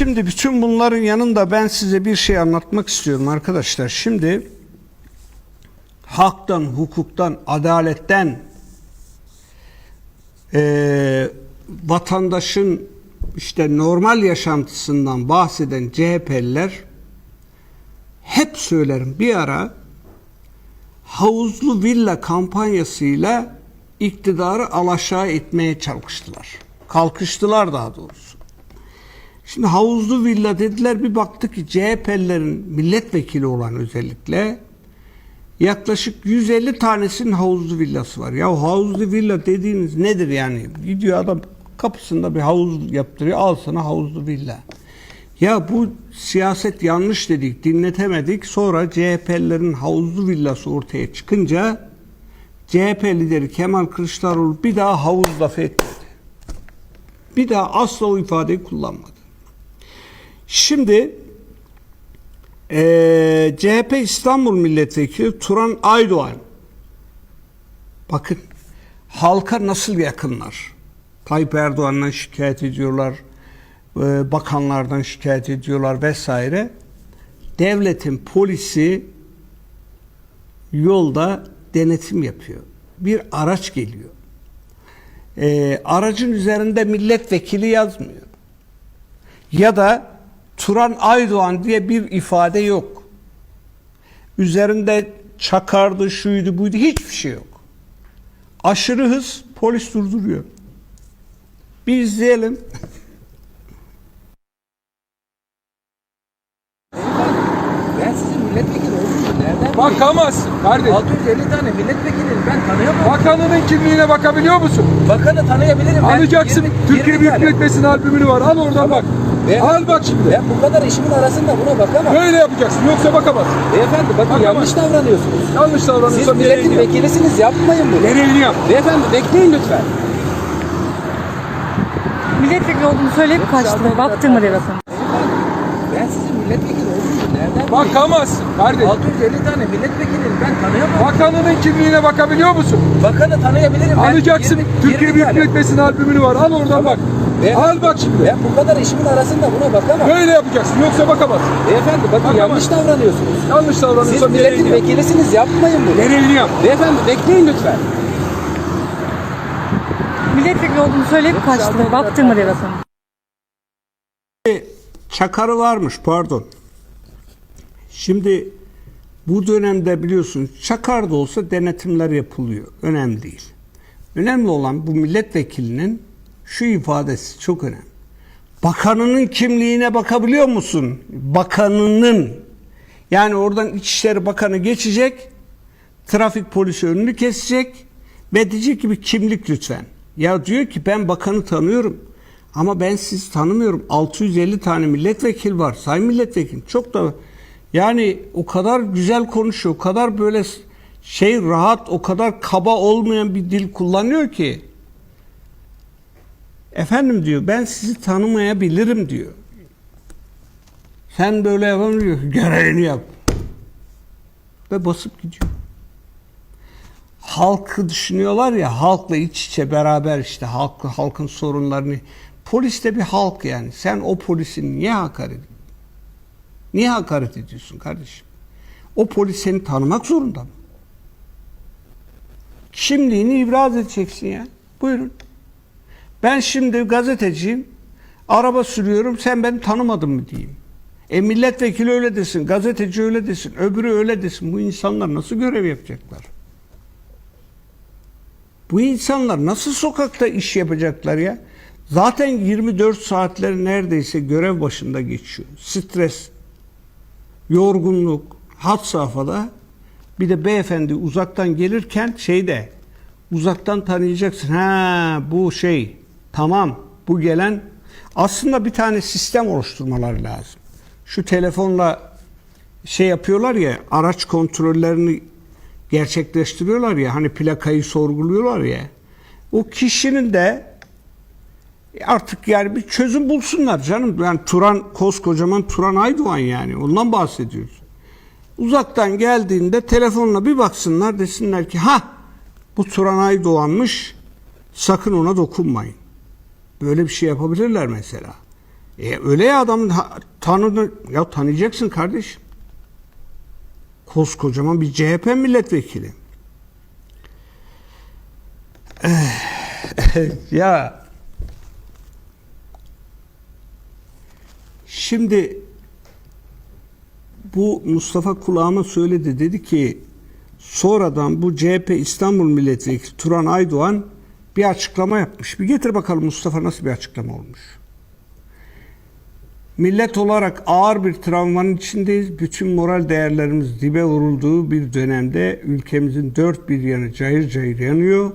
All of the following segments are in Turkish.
Şimdi bütün bunların yanında ben size bir şey anlatmak istiyorum arkadaşlar. Şimdi haktan, hukuktan, adaletten eee, vatandaşın işte normal yaşantısından bahseden CHP'liler hep söylerim bir ara havuzlu villa kampanyasıyla iktidarı alaşağı etmeye çalıştılar. Kalkıştılar daha doğrusu. Şimdi havuzlu villa dediler bir baktık ki CHP'lilerin milletvekili olan özellikle yaklaşık 150 tanesinin havuzlu villası var. Ya havuzlu villa dediğiniz nedir yani? Gidiyor adam kapısında bir havuz yaptırıyor al sana havuzlu villa. Ya bu siyaset yanlış dedik dinletemedik sonra CHP'lilerin havuzlu villası ortaya çıkınca CHP lideri Kemal Kılıçdaroğlu bir daha havuz lafı etmedi. Bir daha asla o ifadeyi kullanmadı. Şimdi eee, CHP İstanbul Milletvekili Turan Aydoğan bakın halka nasıl yakınlar. Tayyip Erdoğan'dan şikayet ediyorlar, eee, bakanlardan şikayet ediyorlar vesaire. Devletin polisi yolda denetim yapıyor. Bir araç geliyor. Eee, aracın üzerinde milletvekili yazmıyor ya da Turan Aydoğan diye bir ifade yok. Üzerinde çakardı, şuydu, buydu hiçbir şey yok. Aşırı hız polis durduruyor. Bir izleyelim. Ben sizin milletvekili olduğunuzu nereden bileyim? Bakamazsın kardeşim. 650 tane milletvekiliyim ben tanıyamam. Bakanının kimliğine bakabiliyor musun? Bakanı tanıyabilirim. Ben Alacaksın. 20 Türkiye 20 Büyük tane. Millet Meclisi'nin albümünü var. Al oradan bak. Ben- Al bak şimdi. Ben bu kadar işimin arasında buna bakamam. Böyle yapacaksın. Yoksa bakamazsın. Beyefendi bakın Bakamaz. yanlış davranıyorsunuz. Yanlış Siz davranıyorsan milletin gereğini yap. vekilisiniz yapmayın bunu. Gereğini yap. Beyefendi bekleyin lütfen. Milletvekili olduğunu söyleyip kaçtı. Baktırma diye bakın. Beyefendi ben sizin milletvekili nereden? Bakamazsın kardeşim. 650 tane milletvekiliyim ben tanıyamam. Bakanının kimliğine bakabiliyor musun? Bakanı tanıyabilirim. Ben Alacaksın. 20 Türkiye 20 Büyük. Millet Meclisi'nin albümünü var. Al oradan bak. Ben- Al bak şimdi. Ben bu kadar işimin arasında buna bakamam. Böyle yapacaksın. Yoksa bakamazsın. Beyefendi bakın Bakamaz. yanlış davranıyorsunuz. Yanlış Siz davranıyorsan milletin gereğini yap. vekilisiniz yapmayın bunu. Gereğini yap. Beyefendi bekleyin lütfen. Milletvekili olduğunu söyleyip kaçtı. Baktırma diye bakın. Çakarı varmış pardon. Şimdi bu dönemde biliyorsunuz çakar da olsa denetimler yapılıyor. Önemli değil. Önemli olan bu milletvekilinin şu ifadesi çok önemli. Bakanının kimliğine bakabiliyor musun? Bakanının. Yani oradan İçişleri Bakanı geçecek. Trafik polisi önünü kesecek. Ve diyecek ki bir kimlik lütfen. Ya diyor ki ben bakanı tanıyorum. Ama ben sizi tanımıyorum. 650 tane milletvekil var. Sayın milletvekili. Çok da yani o kadar güzel konuşuyor. O kadar böyle şey rahat, o kadar kaba olmayan bir dil kullanıyor ki. Efendim diyor ben sizi tanımayabilirim diyor. Sen böyle yapamıyorsun. Gereğini yap. Ve basıp gidiyor. Halkı düşünüyorlar ya halkla iç içe beraber işte halk, halkın sorunlarını. Polis de bir halk yani. Sen o polisin niye hakaret? Niye hakaret ediyorsun kardeşim? O polis seni tanımak zorunda mı? Kimliğini ibraz edeceksin ya. Buyurun. Ben şimdi gazeteciyim. Araba sürüyorum. Sen beni tanımadın mı diyeyim. E milletvekili öyle desin, gazeteci öyle desin, öbürü öyle desin. Bu insanlar nasıl görev yapacaklar? Bu insanlar nasıl sokakta iş yapacaklar ya? Zaten 24 saatler neredeyse görev başında geçiyor. Stres, yorgunluk, had safhada. Bir de beyefendi uzaktan gelirken şeyde uzaktan tanıyacaksın. Ha bu şey tamam bu gelen aslında bir tane sistem oluşturmaları lazım. Şu telefonla şey yapıyorlar ya araç kontrollerini gerçekleştiriyorlar ya hani plakayı sorguluyorlar ya o kişinin de artık yani bir çözüm bulsunlar canım. Yani Turan koskocaman Turan Aydoğan yani ondan bahsediyoruz. Uzaktan geldiğinde telefonla bir baksınlar desinler ki ha bu Turan Aydoğan'mış sakın ona dokunmayın. Böyle bir şey yapabilirler mesela. E öyle ya adamın tanıdı ya tanıyacaksın kardeşim. Koskocaman bir CHP milletvekili. Eh, ya şimdi bu Mustafa kulağıma söyledi dedi ki sonradan bu CHP İstanbul Milletvekili Turan Aydoğan bir açıklama yapmış. Bir getir bakalım Mustafa nasıl bir açıklama olmuş. Millet olarak ağır bir travmanın içindeyiz. Bütün moral değerlerimiz dibe vurulduğu bir dönemde ülkemizin dört bir yanı cayır cayır yanıyor.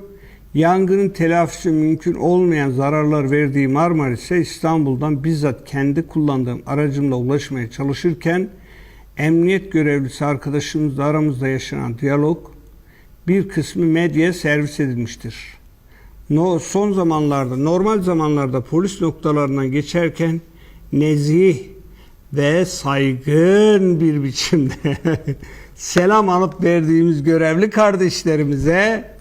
Yangının telafisi mümkün olmayan zararlar verdiği Marmaris'e İstanbul'dan bizzat kendi kullandığım aracımla ulaşmaya çalışırken emniyet görevlisi arkadaşımızla aramızda yaşanan diyalog bir kısmı medyaya servis edilmiştir. No, son zamanlarda, normal zamanlarda polis noktalarından geçerken nezih ve saygın bir biçimde selam alıp verdiğimiz görevli kardeşlerimize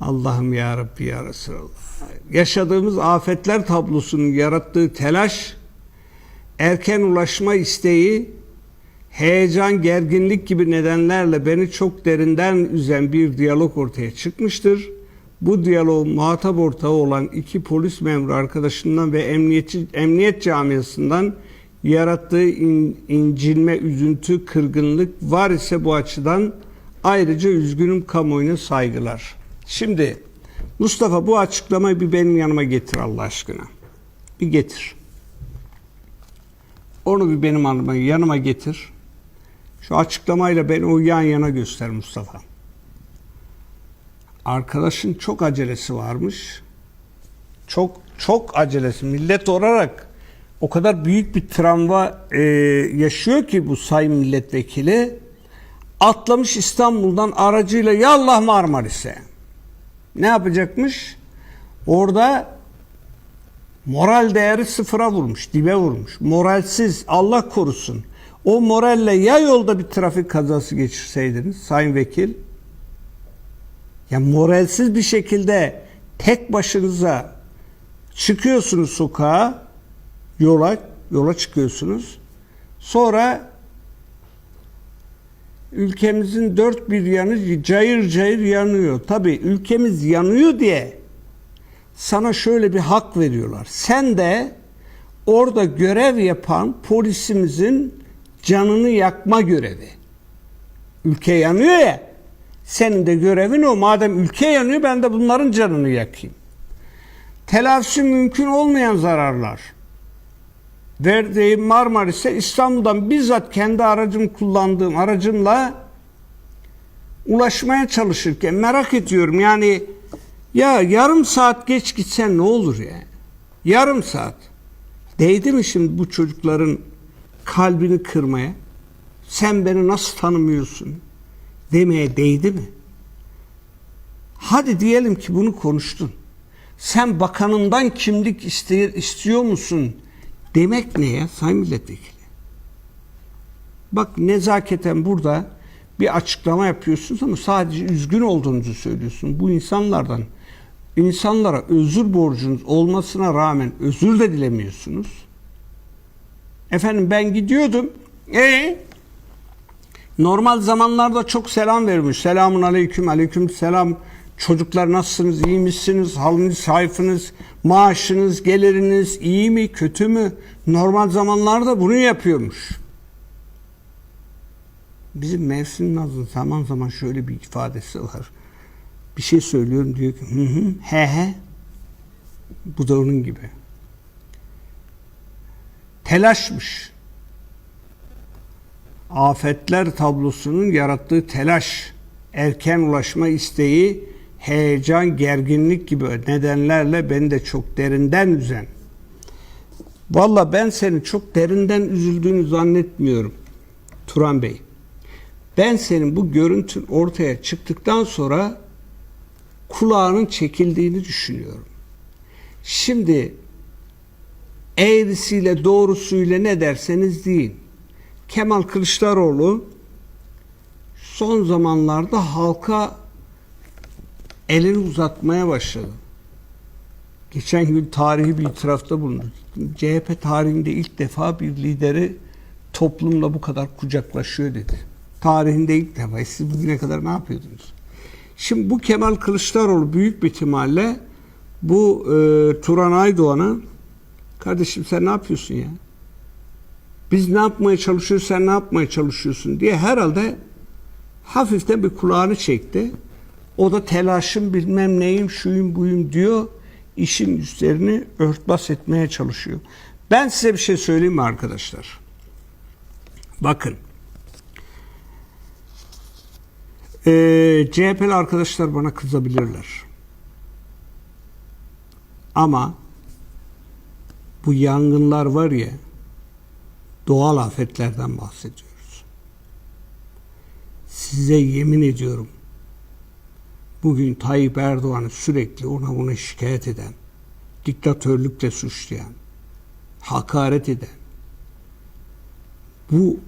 Allah'ım ya Rabbi ya Resulallah. Yaşadığımız afetler tablosunun yarattığı telaş, erken ulaşma isteği, heyecan, gerginlik gibi nedenlerle beni çok derinden üzen bir diyalog ortaya çıkmıştır. Bu diyaloğun muhatap ortağı olan iki polis memuru arkadaşından ve emniyetçi, emniyet camiasından yarattığı in- incinme, üzüntü, kırgınlık var ise bu açıdan ayrıca üzgünüm kamuoyuna saygılar. Şimdi Mustafa bu açıklamayı bir benim yanıma getir Allah aşkına. Bir getir. Onu bir benim yanıma, yanıma getir. Şu açıklamayla beni o yan yana göster Mustafa. Arkadaşın çok acelesi varmış. Çok çok acelesi. Millet olarak o kadar büyük bir travma e, yaşıyor ki bu sayın milletvekili. Atlamış İstanbul'dan aracıyla yallah Marmaris'e. Ne yapacakmış? Orada moral değeri sıfıra vurmuş, dibe vurmuş. Moralsiz, Allah korusun. O moralle ya yolda bir trafik kazası geçirseydiniz sayın vekil, ya moralsiz bir şekilde tek başınıza çıkıyorsunuz sokağa, yola, yola çıkıyorsunuz. Sonra ülkemizin dört bir yanı cayır cayır yanıyor. Tabii ülkemiz yanıyor diye sana şöyle bir hak veriyorlar. Sen de orada görev yapan polisimizin canını yakma görevi. Ülke yanıyor ya. Senin de görevin o. Madem ülke yanıyor ben de bunların canını yakayım. Telafisi mümkün olmayan zararlar. Verdiğim Marmaris'e İstanbul'dan bizzat kendi aracım kullandığım aracımla ulaşmaya çalışırken merak ediyorum yani ya yarım saat geç gitsen ne olur ya? Yarım saat. Değdi mi şimdi bu çocukların kalbini kırmaya? Sen beni nasıl tanımıyorsun? Demeye değdi mi? Hadi diyelim ki bunu konuştun. Sen bakanından kimlik istiyor musun? Demek ne ya sayın milletvekili? Bak nezaketen burada bir açıklama yapıyorsunuz ama sadece üzgün olduğunuzu söylüyorsun. Bu insanlardan insanlara özür borcunuz olmasına rağmen özür de dilemiyorsunuz. Efendim ben gidiyordum. E normal zamanlarda çok selam vermiş. Selamun aleyküm, aleyküm selam. Çocuklar nasılsınız, iyi misiniz, haliniz, sayfınız, maaşınız, geliriniz iyi mi, kötü mü? Normal zamanlarda bunu yapıyormuş. Bizim Mevsim Naz'ın zaman zaman şöyle bir ifadesi var. Bir şey söylüyorum diyor ki hı hı, he he. Bu da onun gibi. Telaşmış. Afetler tablosunun yarattığı telaş, erken ulaşma isteği, heyecan, gerginlik gibi nedenlerle beni de çok derinden üzen. Valla ben seni çok derinden üzüldüğünü zannetmiyorum Turan Bey. Ben senin bu görüntün ortaya çıktıktan sonra kulağının çekildiğini düşünüyorum. Şimdi eğrisiyle doğrusuyla ne derseniz deyin. Kemal Kılıçdaroğlu son zamanlarda halka elini uzatmaya başladı. Geçen gün tarihi bir itirafta bulundu. CHP tarihinde ilk defa bir lideri toplumla bu kadar kucaklaşıyor dedi. Tarihinde ilk defa. Siz bugüne kadar ne yapıyordunuz? Şimdi bu Kemal Kılıçdaroğlu büyük bir ihtimalle bu e, Turan Aydoğan'a kardeşim sen ne yapıyorsun ya? Biz ne yapmaya çalışıyoruz sen ne yapmaya çalışıyorsun diye herhalde hafiften bir kulağını çekti. O da telaşım bilmem neyim şuyum buyum diyor. İşin üstlerini örtbas etmeye çalışıyor. Ben size bir şey söyleyeyim mi arkadaşlar? Bakın. Ee, CHP'li arkadaşlar bana kızabilirler. Ama bu yangınlar var ya doğal afetlerden bahsediyoruz. Size yemin ediyorum bugün Tayyip Erdoğan'ı sürekli ona buna şikayet eden, diktatörlükle suçlayan, hakaret eden, bu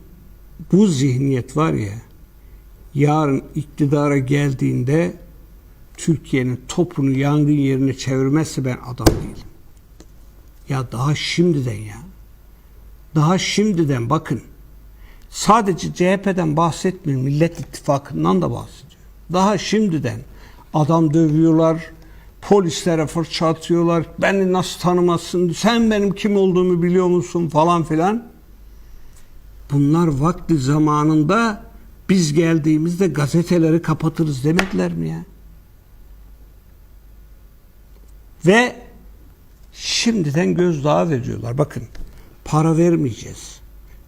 bu zihniyet var ya yarın iktidara geldiğinde Türkiye'nin topunu yangın yerine çevirmezse ben adam değilim. Ya daha şimdiden ya. Daha şimdiden bakın. Sadece CHP'den bahsetmiyorum. Millet İttifakı'ndan da bahsediyor. Daha şimdiden adam dövüyorlar. Polislere fırça atıyorlar. Beni nasıl tanımazsın? Sen benim kim olduğumu biliyor musun? Falan filan. Bunlar vakti zamanında biz geldiğimizde gazeteleri kapatırız demediler mi ya? Ve şimdiden gözdağı veriyorlar. Bakın para vermeyeceğiz.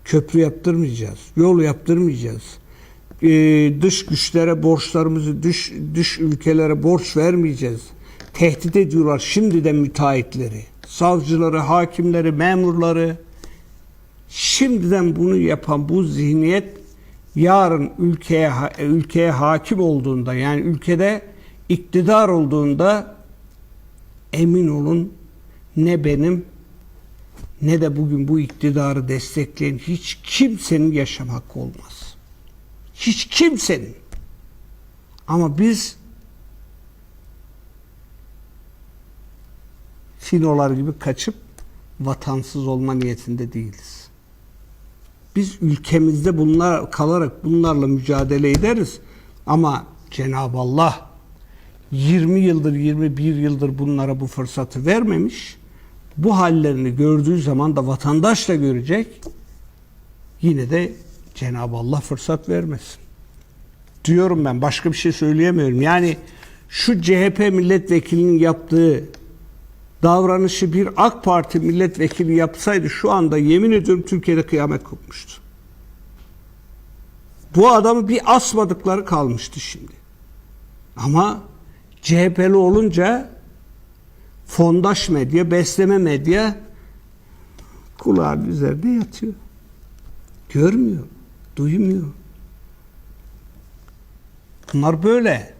Köprü yaptırmayacağız. Yol yaptırmayacağız. Ee, dış güçlere borçlarımızı dış, dış ülkelere borç vermeyeceğiz. Tehdit ediyorlar şimdiden müteahhitleri, savcıları, hakimleri, memurları. Şimdiden bunu yapan bu zihniyet yarın ülkeye ülkeye hakim olduğunda yani ülkede iktidar olduğunda emin olun ne benim ne de bugün bu iktidarı destekleyen hiç kimsenin yaşam hakkı olmaz. Hiç kimsenin. Ama biz finolar gibi kaçıp vatansız olma niyetinde değiliz. Biz ülkemizde bunlar kalarak bunlarla mücadele ederiz. Ama Cenab-ı Allah 20 yıldır 21 yıldır bunlara bu fırsatı vermemiş. Bu hallerini gördüğü zaman da vatandaş da görecek. Yine de Cenab-ı Allah fırsat vermesin. Diyorum ben başka bir şey söyleyemiyorum. Yani şu CHP milletvekilinin yaptığı davranışı bir AK Parti milletvekili yapsaydı şu anda yemin ediyorum Türkiye'de kıyamet kopmuştu. Bu adamı bir asmadıkları kalmıştı şimdi. Ama CHP'li olunca fondaş medya, besleme medya kulağın üzerinde yatıyor. Görmüyor, duymuyor. Bunlar böyle.